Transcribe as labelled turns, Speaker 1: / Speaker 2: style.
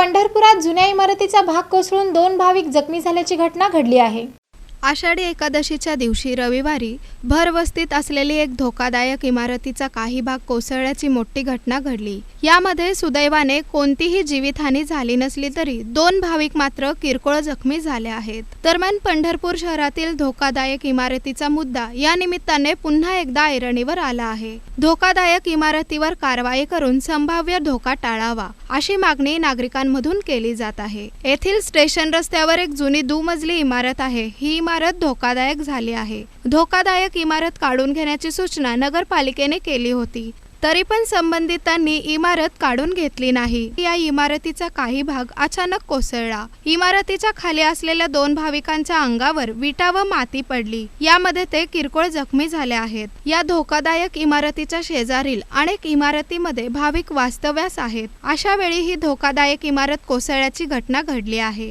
Speaker 1: पंढरपुरात जुन्या इमारतीचा भाग कोसळून दोन भाविक जखमी झाल्याची घटना घडली आहे.
Speaker 2: आषाढी एकादशीच्या दिवशी रविवारी भरवस्तीत असलेली एक धोकादायक इमारतीचा काही भाग कोसळल्याची मोठी घटना घडली. यामध्ये सुदैवाने कोणतीही जीवितहानी झाली नसली तरी दोन भाविक मात्र किरकोळ जखमी झाले आहेत. दरम्यान पंढरपूर शहरातील धोकादायक इमारतीचा मुद्दा या निमित्ताने पुन्हा एकदा ऐरणीवर आला आहे. धोकादायक इमारतीवर कारवाई करून संभाव्य धोका टाळावा अशी मागणी नागरिकांमधून केली जात आहे. येथील स्टेशन रस्त्यावर एक जुनी दुमजली इमारत आहे. ही इमारत धोकादायक झाली आहे. धोकादायक इमारत काढून घेण्याची सूचना नगरपालिकेने केली होती. तरी पण संबंधितांनी इमारत काढून घेतली नाही. या इमारतीचा काही भाग अचानक कोसळला. इमारतीच्या खाली असलेल्या दोन भाविकांच्या अंगावर विटा व माती पडली. यामध्ये ते किरकोळ जखमी झाले आहेत. या धोकादायक इमारतीच्या शेजारील अनेक इमारतीमध्ये भाविक वास्तव्यास आहेत. अशा वेळी ही धोकादायक इमारत कोसळल्याची घटना घडली आहे.